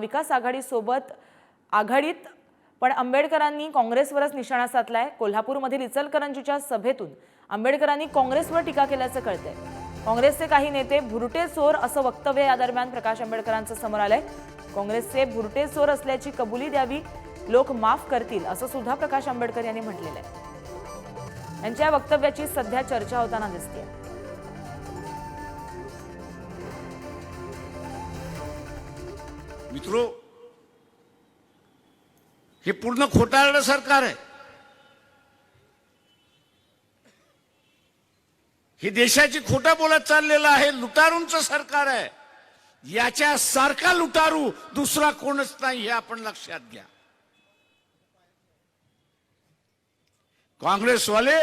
विकास आघाडीसोबत आघाडीत पण आंबेडकरांनी काँग्रेसवरच निशाणा साधलाय. कोल्हापूरमधील इचलकरंजीच्या सभेतून आंबेडकरांनी काँग्रेसवर टीका केल्याचं कळतंय. काँग्रेसचे काही नेते भुरटे चोर असं वक्तव्य या दरम्यान प्रकाश आंबेडकरांचं समोर आलंय. काँग्रेसचे भुरटे चोर असल्याची कबुली द्यावी लोक माफ करतील असं सुद्धा प्रकाश आंबेडकर यांनी म्हटलेलं आहे. यांच्या वक्तव्याची सध्या चर्चा होताना दिसते मित्रो हे पूर्ण खोटारडं सरकार आहे. हे देशाची खोटा बोलत चाललेलं आहे लुटारूंचं सरकार आहे. याच्या सारखा लुटारू दुसरा कोणच नाही हे आपण लक्षात घ्या. काँग्रेसवाले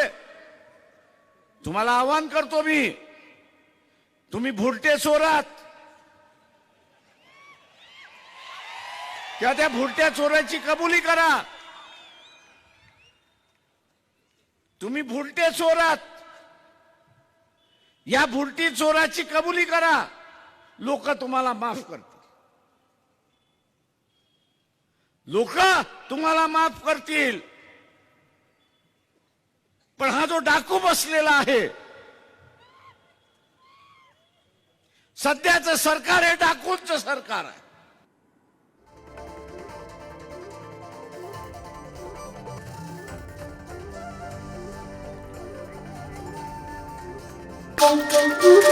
तुम्हाला आवाहन करतो मी तुम्ही भुरटे चोरात किंवा त्या भुरट्या चोराची कबुली करा. तुम्ही भुरटे चोरात या भुरटी चोराची कबुली करा. लोक तुम्हाला माफ करतील. लोक तुम्हाला माफ करतील. पण हा जो डाकू बसलेला आहे सध्याचं सरकार हे डाकूंचं सरकार आहे. boom, boom, boom.